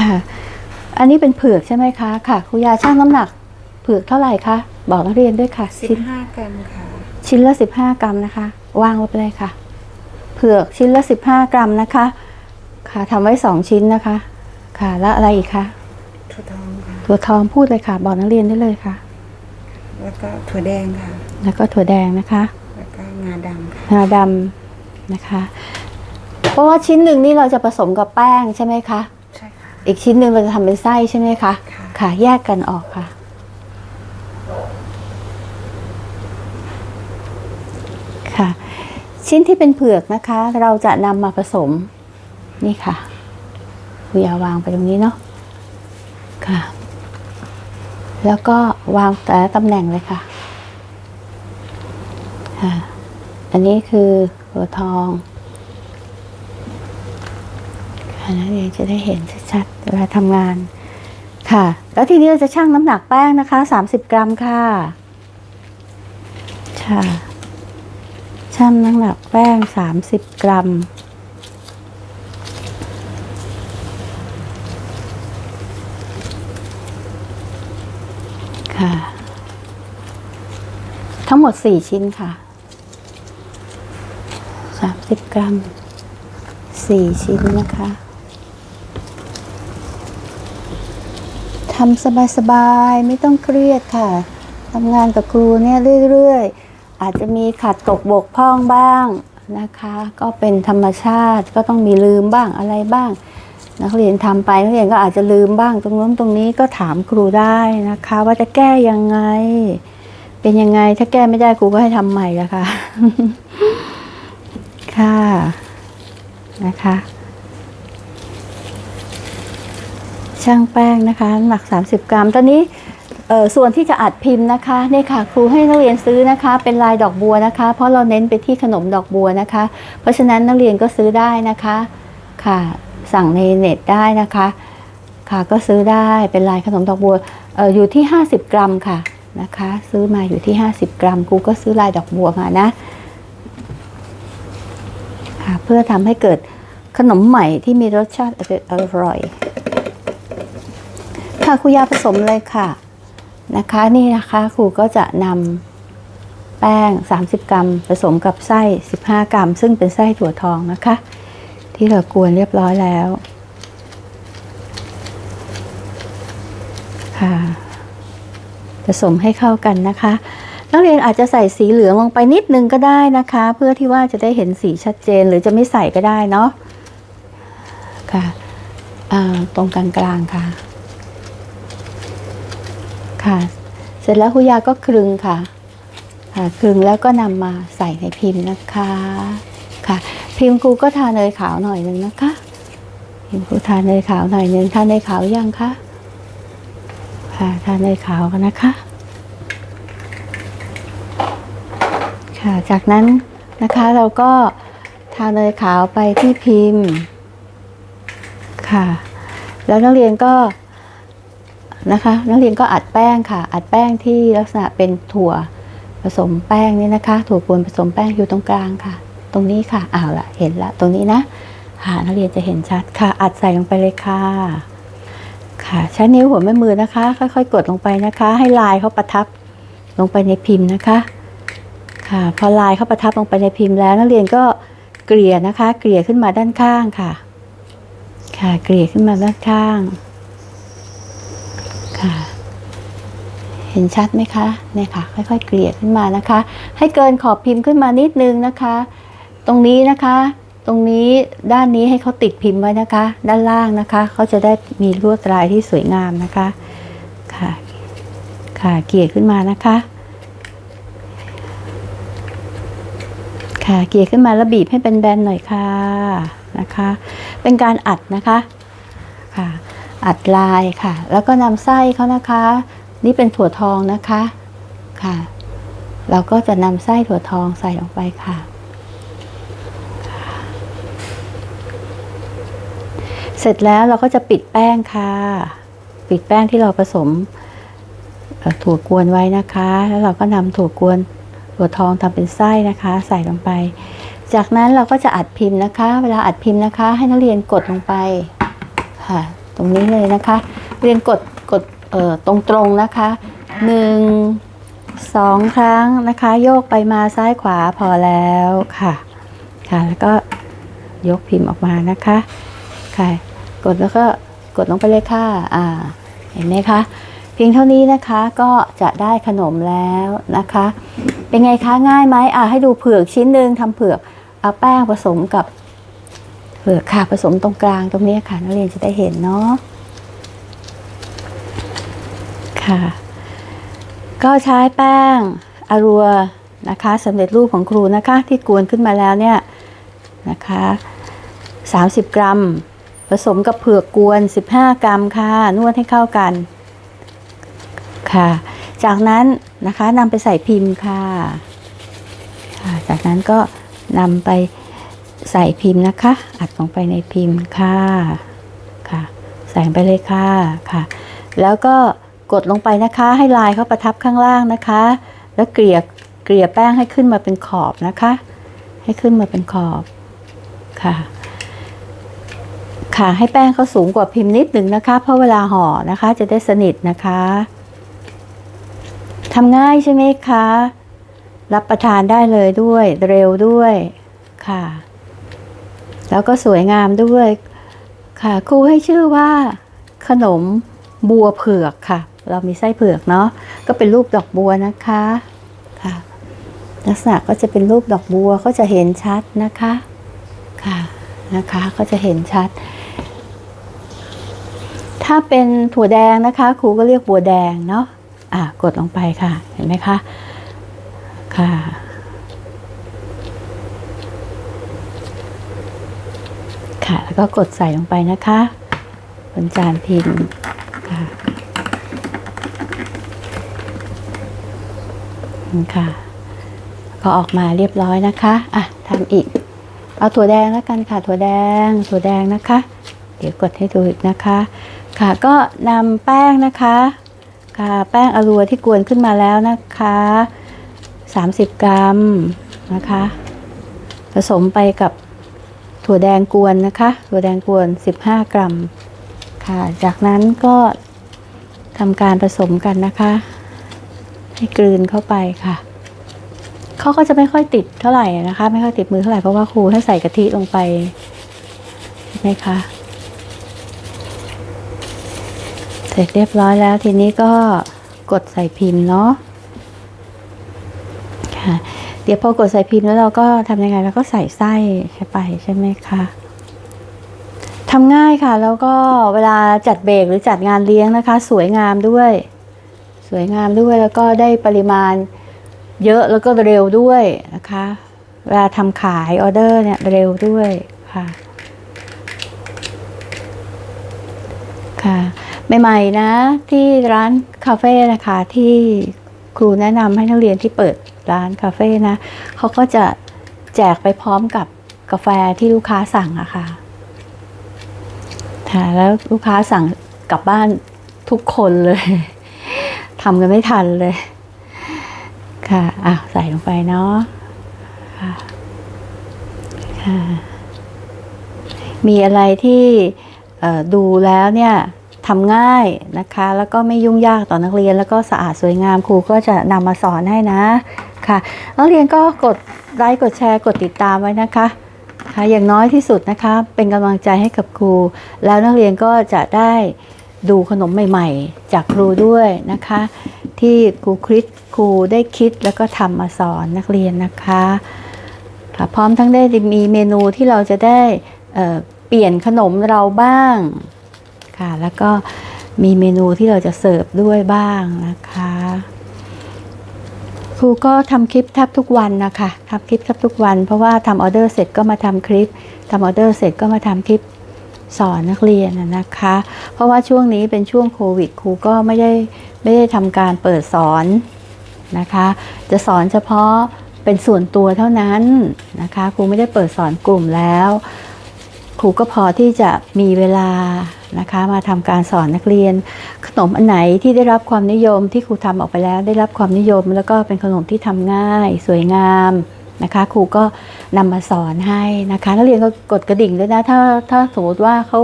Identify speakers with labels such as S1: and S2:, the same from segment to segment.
S1: ค่ะ อันนี้เป็นเผือกใช่ไหมคะค่ะครูยาช่างน้ำหนัก เผือกเท่าไหร่คะบอกนักเรียนด้วยค่ะ
S2: สิบ
S1: ชิ้น
S2: ห้ากรัมค่ะ
S1: ชิ้นละ 15 กรัมนะคะ วางไว้ไปเลยค่ะ เผือกชิ้นละ 15 กรัมนะคะ ค่ะทำไว้ 2 ชิ้นนะคะ ค่ะ แล้วอะไรอีกคะ
S2: ถั่วทองค่ะ
S1: ถั่วทองพูดเลยค่ะ บอกนักเรียนได้เลยค่ะ
S2: แล้วก็ถั่วแดงค่ะ
S1: แล้วก็ถั่วแดงนะคะ
S2: แล้วก็งาดำค่ะ
S1: งาดำนะคะ เพราะว่าชิ้นหนึ่งนี่เราจะผสมกับแป้งใช่ไหมคะ
S2: ใช่ค่ะ
S1: อีกชิ้นหนึ่งเราจะทำเป็นไส้ใช่ไหมคะ
S2: ค่ะ
S1: ค่ะ แยกกันออกค่ะ ค่ะ ชิ้นที่เป็นเผือกนะคะ เราจะนำมาผสม นี่ค่ะคุยาวางไปตรงนี้เนาะ ค่ะ แล้วก็วางแต่ละตำแหน่งเลยค่ะ ค่ะ อันนี้คือหัวทอง ค่ะนักเรียนจะได้เห็นชัดๆเวลาทำงานค่ะ แล้วทีนี้เราจะชั่งน้ำหนักแป้งนะคะ 30 กรัมค่ะค่ะชั่งน้ำหนักแป้ง 30 กรัมค่ะ ทั้งหมด 4 ชิ้นค่ะ 30 กรัม 4 ชิ้นนะคะ ทำสบายๆ ไม่ต้องเครียดค่ะทำงานกับครูเนี่ยเรื่อยๆ อาจจะมีขัดตกบกพร่องบ้างนะคะ ก็เป็นธรรมชาติก็ต้องมีลืมบ้างอะไรบ้าง นักเรียนทำไปนักเรียนก็อาจจะลืมบ้าง ตรงนู้นตรงนี้ก็ถามครูได้นะคะ ว่าจะแก้ยังไง เป็นยังไงถ้าแก้ไม่ได้ครูก็ให้ทำใหม่ละค่ะค่ะนะคะ ช่างแป้งนะคะหนัก 30 กรัม ตอนนี้ส่วนที่จะอัดพิมพ์นะคะนี่ค่ะครูให้นักเรียนซื้อนะคะ เป็นลายดอกบัวนะคะ เพราะเราเน้นไปที่ขนมดอกบัวนะคะ เพราะฉะนั้นนักเรียนก็ซื้อได้นะคะค่ะ สั่งในเน็ตได้นะคะค่ะก็ซื้อได้เป็นลายขนมดอกบัวอออยู่ที่ 50 กรัมค่ะนะคะ ซื้อมาอยู่ที่ 50 กรัมครูก็ซื้อลายดอกบัวมานะค่ะเพื่อทำให้เกิดขนมใหม่ที่มีรสชาติอร่อย ค่ะครูยาผสมเลยค่ะนะคะนี่นะคะครูก็จะนำแป้ง 30 กรัม ผสมกับไส้ 15 กรัม ซึ่งเป็นไส้ถั่วทองนะคะ ที่เรากวนเรียบร้อยแล้วค่ะผสมให้เข้ากันนะคะนักเรียนอาจจะใส่สีเหลืองลงไปนิดนึงก็ได้นะคะ เพื่อที่ว่าจะได้เห็นสีชัดเจนหรือจะไม่ใส่ก็ได้เนาะค่ะตรงกลางๆค่ะ ค่ะ เสร็จแล้วคุยาก็คลึงค่ะค่ะคลึงแล้วก็นำมาใส่ในพิมพ์นะคะค่ะ พิมพ์ครูก็ทาเนยขาวหน่อยหนึ่งนะคะ พิมพ์ครูทาเนยขาวหน่อยหนึ่งทาเนยขาวยังคะค่ะทาเนยขาวกันนะคะ ค่ะจากนั้นนะคะเราก็ทาเนยขาวไปที่พิมพ์ค่ะ แล้วนักเรียนก็ นะคะ นักเรียนก็อัดแป้งค่ะ อัดแป้งที่ลักษณะเป็นถั่วผสมแป้งนี่นะคะ ถั่วกวนผสมแป้งอยู่ตรงกลางค่ะ ตรงนี้ค่ะอ้าวละเห็นละตรงนี้นะค่ะนักเรียนจะเห็นชัดค่ะ อัดใส่ลงไปเลยค่ะค่ะใช้นิ้วหัวแม่มือนะคะ ค่อยๆ กดลงไปนะคะ ให้ลายเขาประทับลงไปในพิมพ์นะคะ ค่ะ พอลายเขาประทับลงไปในพิมพ์แล้ว นักเรียนก็เกลี่ยนะคะ เกลี่ยขึ้นมาด้านข้างค่ะ ค่ะเกลี่ยขึ้นมาด้านข้าง ค่ะ เห็นชัดไหมคะเนี่ยค่ะ ค่อยๆ เกลี่ยขึ้นมานะคะ ให้เกินขอบพิมพ์ขึ้นมานิดนึงนะคะ ตรงนี้นะคะ ตรงนี้ด้านนี้ให้เขาติดพิมพ์ไว้นะคะ ด้านล่างนะคะเขาจะได้มีลวดลายที่สวยงามนะคะค่ะค่ะเกลี่ยขึ้นมานะคะค่ะเกลี่ยขึ้นมาแล้วบีบให้เป็นแบนหน่อยค่ะนะคะ เป็นการอัดนะคะค่ะ อัดลายค่ะ แล้วก็นำไส้เขานะคะ นี่เป็นถั่วทองนะคะค่ะ เราก็จะนำไส้ถั่วทองใส่ลงไปค่ะ เสร็จแล้วเราก็จะปิดแป้งค่ะ ปิดแป้งที่เราผสมถั่วกวนไว้นะคะ แล้วเราก็นำถั่วกวนถั่วทองทำเป็นไส้นะคะ ใส่ลงไป จากนั้นเราก็จะอัดพิมพ์นะคะ เวลาอัดพิมพ์นะคะ ให้นักเรียนกดลงไปค่ะ ตรงนี้เลยนะคะ เรียนกดกดตรงๆนะคะหนึ่งสองครั้งนะคะ โยกไปมาซ้ายขวาพอแล้วค่ะ ค่ะแล้วก็ยกพิมพ์ออกมานะคะ ค่ะ กดแล้วก็กดลงไปเลยค่ะอ่าเห็นไหมคะเพียงเท่านี้นะคะก็จะได้ขนมแล้วนะคะ เป็นไงคะง่ายไหมอ่าให้ดูเผือกชิ้นหนึ่งทำเผือกเอาแป้งผสมกับ ผือกค่ะผสมตรงกลางตรงนี้ค่ะนักเรียนจะได้เห็นเนาะค่ะ ก็ใช้แป้งอารัวนะคะสำเร็จรูปของครูนะคะ ที่กวนขึ้นมาแล้วเนี่ยนะคะ30 กรัม ผสมกับเผือกกวน 15 กรัมค่ะนวดให้เข้ากันค่ะ จากนั้นนะคะนำไปใส่พิมพ์ค่ะ จากนั้นก็นำไป ใส่พิมพ์นะคะ อัดลงไปในพิมพ์ค่ะค่ะ ใส่ไปเลยค่ะค่ะ แล้วก็กดลงไปนะคะ ให้ลายเขาประทับข้างล่างนะคะ แล้วเกลี่ยเกลี่ยแป้งให้ขึ้นมาเป็นขอบนะคะ ให้ขึ้นมาเป็นขอบค่ะค่ะให้แป้งเขาสูงกว่าพิมพ์นิดหนึ่งนะคะ เพราะเวลาห่อนะคะจะได้สนิทนะคะทำง่ายใช่ไหมคะ รับประทานได้เลยด้วย เร็วด้วยค่ะ แล้วก็สวยงามด้วยค่ะ ครูให้ชื่อว่าขนมบัวเผือกค่ะ เรามีไส้เผือกเนาะก็เป็นรูปดอกบัวนะคะค่ะ ลักษณะก็จะเป็นรูปดอกบัวก็จะเห็นชัดนะคะค่ะนะคะก็จะเห็นชัด ถ้าเป็นถั่วแดงนะคะ ครูก็เรียกบัวแดงเนาะอะกดลงไปค่ะเห็นไหมคะค่ะ ค่ะ แล้วก็กดใส่ลงไปนะคะบนจานพิมพ์ค่ะนี่ค่ะ ก็ออกมาเรียบร้อยนะคะอะทำอีก เอาถั่วแดงแล้วกันค่ะ ถั่วแดง ถั่วแดงนะคะ เดี๋ยวกดให้ดูอีกนะคะ ค่ะก็นำแป้งนะคะ ค่ะแป้งอรัวที่กวนขึ้นมาแล้วนะคะ 30 กรัมนะคะ ผสมไปกับ ถั่วแดงกวนนะคะ ถั่วแดงกวน 15 กรัมค่ะ จากนั้นก็ทำการผสมกันนะคะ ให้กลืนเข้าไปค่ะเขาก็จะไม่ค่อยติดเท่าไหร่นะคะ ไม่ค่อยติดมือเท่าไหร่เพราะว่าครูให้ใส่กะทิลงไปใช่ไหมคะเสร็จเรียบร้อยแล้วทีนี้ก็กดใส่พิมพ์เนาะค่ะ เดี๋ยวพอกดใส่พิมพ์แล้วเราก็ทำยังไงเราก็ใส่ไส้ไปใช่ไหมคะทำง่ายค่ะ แล้วก็เวลาจัดเบรกหรือจัดงานเลี้ยงนะคะ สวยงามด้วย สวยงามด้วยแล้วก็ได้ปริมาณเยอะแล้วก็เร็วด้วยนะคะ เวลาทำขายออเดอร์เนี่ยเร็วด้วยค่ะค่ะใหม่ๆนะที่ร้านคาเฟ่นะคะที่ครูแนะนำให้นักเรียนที่เปิด ร้านคาเฟ่นะเขาก็จะแจกไปพร้อมกับกาแฟที่ลูกค้าสั่งอะค่ะค่ะแล้วลูกค้าสั่งกลับบ้านทุกคนเลยทำกันไม่ทันเลย ค่ะอะใส่ลงไปเนาะค่ะค่ะมีอะไรที่ดูแล้วเนี่ยทำง่ายนะคะ แล้วก็ไม่ยุ่งยากต่อนักเรียนแล้วก็สะอาดสวยงามครูก็จะนำมาสอนให้นะ ค่ะนักเรียนก็กดไลค์กดแชร์กดติดตามไว้นะคะค่ะอย่างน้อยที่สุดนะคะเป็นกำลังใจให้กับครู แล้วนักเรียนก็จะได้ดูขนมใหม่ ๆ จากครูด้วยนะคะ ที่ครูคริสครูได้คิดแล้วก็ทำมาสอนนักเรียนนะคะค่ะพร้อมทั้งได้มีเมนูที่เราจะได้เอ่อเปลี่ยนขนมเราบ้างค่ะแล้วก็มีเมนูที่เราจะเสิร์ฟด้วยบ้างนะคะ ครูก็ทำคลิปแทบทุกวันนะคะทำคลิปแทบทุกวัน เพราะว่าทำออเดอร์เสร็จก็มาทำคลิปทำออเดอร์เสร็จก็มาทำคลิปสอนนักเรียนนะคะ เพราะว่าช่วงนี้เป็นช่วงโควิดครูก็ไม่ได้ไม่ได้ทำการเปิดสอนนะคะ จะสอนเฉพาะเป็นส่วนตัวเท่านั้นนะคะครูไม่ได้เปิดสอนกลุ่มแล้ว ครูก็พอที่จะมีเวลานะคะมาทำการสอนนักเรียน ขนมอันไหนที่ได้รับความนิยมที่ครูทำออกไปแล้ว ได้รับความนิยม แล้วก็เป็นขนมที่ทำง่าย สวยงามนะคะครูก็นำมาสอนให้นะคะนักเรียนก็กดกระดิ่งด้วยนะถ้าถ้าสมมติว่าเขา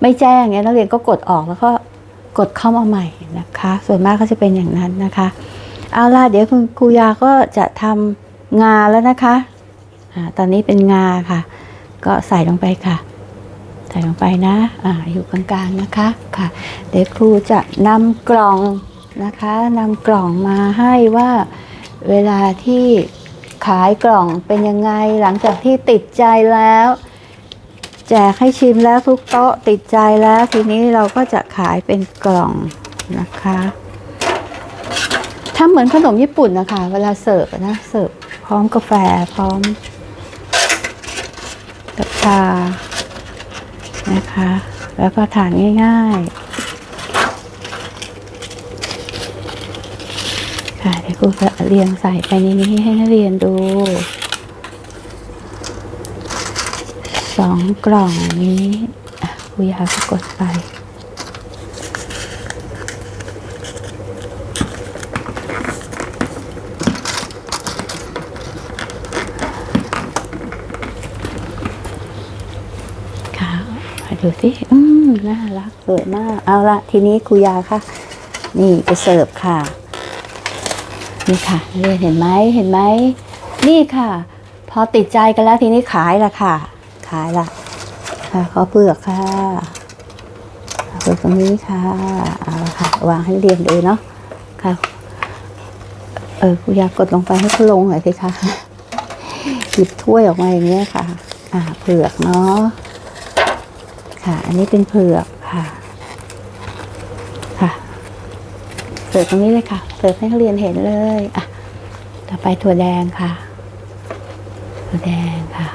S1: ไม่แจ้งเนี่ยนักเรียนก็กดออกแล้วก็กดเข้ามาใหม่นะคะ ส่วนมากก็จะเป็นอย่างนั้นนะคะ เอาล่ะเดี๋ยวคุณครูยาก็จะทำงาแล้วนะคะอ่าตอนนี้เป็นงาค่ะ ก็ใส่ลงไปค่ะ ใส่ลงไปนะอ่าอยู่กลางๆนะคะค่ะ เดี๋ยวครูจะนำกล่องนะคะนำกล่องมาให้ว่าเวลาที่ขายกล่องเป็นยังไงหลังจากที่ติดใจแล้ว แจกให้ชิมแล้วทุกโต๊ะติดใจแล้ว ทีนี้เราก็จะขายเป็นกล่องนะคะทำเหมือนขนมญี่ปุ่นนะคะ เวลาเสิร์ฟนะเสิร์ฟพร้อมกาแฟพร้อมกับชา นะคะ แล้วก็ทานง่ายๆ ค่ะเดี๋ยวครูจะเรียงใส่ไปในนี้ให้นักเรียนดูสองกล่องนี้อะครูยากกดไป ค่ะมา ดูสิ อืมน่ารักสวยมาก เอาละทีนี้ครูยาค่ะ นี่จะเสิร์ฟค่ะ นี่ค่ะเรียนเห็นไหมเห็นไหม นี่ค่ะ พอติดใจกันแล้วทีนี้ขายละค่ะ ขายละค่ะขอเปลือกค่ะเปลือกตรงนี้ค่ะ เอาละค่ะ วางให้เรียนดูเนาะ ค่ะ เออครูยากดลงไปให้เขาลงหน่อยสิคะหยิบถ้วยออกมาอย่างเงี้ยค่ะ อ่าเผือกเนาะ ค่ะ อันนี้เป็นเผือกค่ะ ค่ะเสิร์ฟตรงนี้เลยค่ะเสิร์ฟให้นักเรียนเห็นเลยอะต่อไปถั่วแดงค่ะ ถั่วแดงค่ะ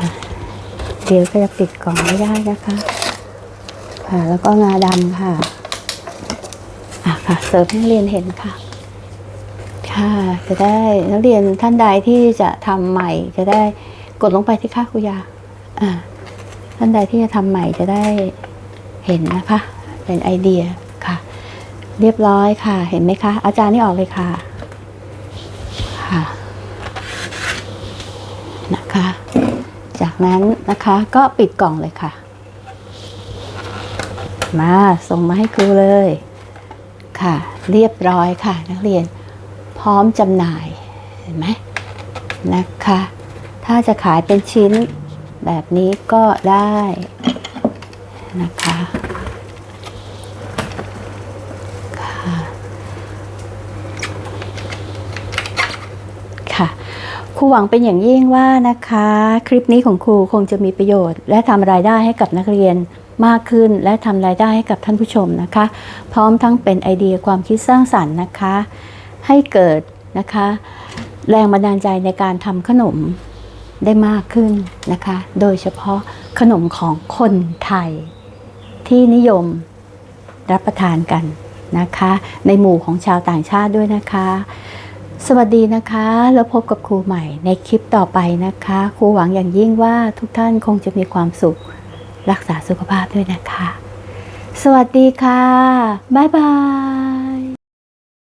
S1: ะเดี๋ยวก็จะปิดกล่องไม่ได้นะคะ ค่ะ แล้วก็งาดำค่ะ อะค่ะ เสิร์ฟให้นักเรียนเห็นค่ะ ค่ะ จะได้นักเรียนท่านใดที่จะทำใหม่ จะได้กดลงไปที่ค่าครูยา อ่า ท่านใดที่จะทำใหม่จะได้เห็นนะคะ เป็นไอเดียค่ะ เรียบร้อยค่ะ เห็นไหมคะ อาจารย์นี่ออกเลยค่ะ ค่ะ นะคะ จากนั้นนะคะก็ปิดกล่องเลยค่ะ มาส่งมาให้ครูเลยค่ะ เรียบร้อยค่ะ นักเรียนพร้อมจำหน่ายเห็นไหมนะคะ ถ้าจะขายเป็นชิ้น แบบนี้ก็ได้นะคะค่ะค่ะครูหวังเป็นอย่างยิ่งว่านะคะ คลิปนี้ของครูคงจะมีประโยชน์ และทำรายได้ให้กับนักเรียนมากขึ้น และทำรายได้ให้กับท่านผู้ชมนะคะ พร้อมทั้งเป็นไอเดียความคิดสร้างสรรค์นะคะ ให้เกิดนะคะ แรงบันดาลใจในการทำขนม ได้มากขึ้นนะคะ โดยเฉพาะขนมของคนไทยที่นิยมรับประทานกันนะคะ ในหมู่ของชาวต่างชาติด้วยนะคะ สวัสดีนะคะ แล้วพบกับครูใหม่ในคลิปต่อไปนะคะ ครูหวังอย่างยิ่งว่าทุกท่านคงจะมีความสุขรักษาสุขภาพด้วยนะคะ สวัสดีค่ะ บ๊ายบาย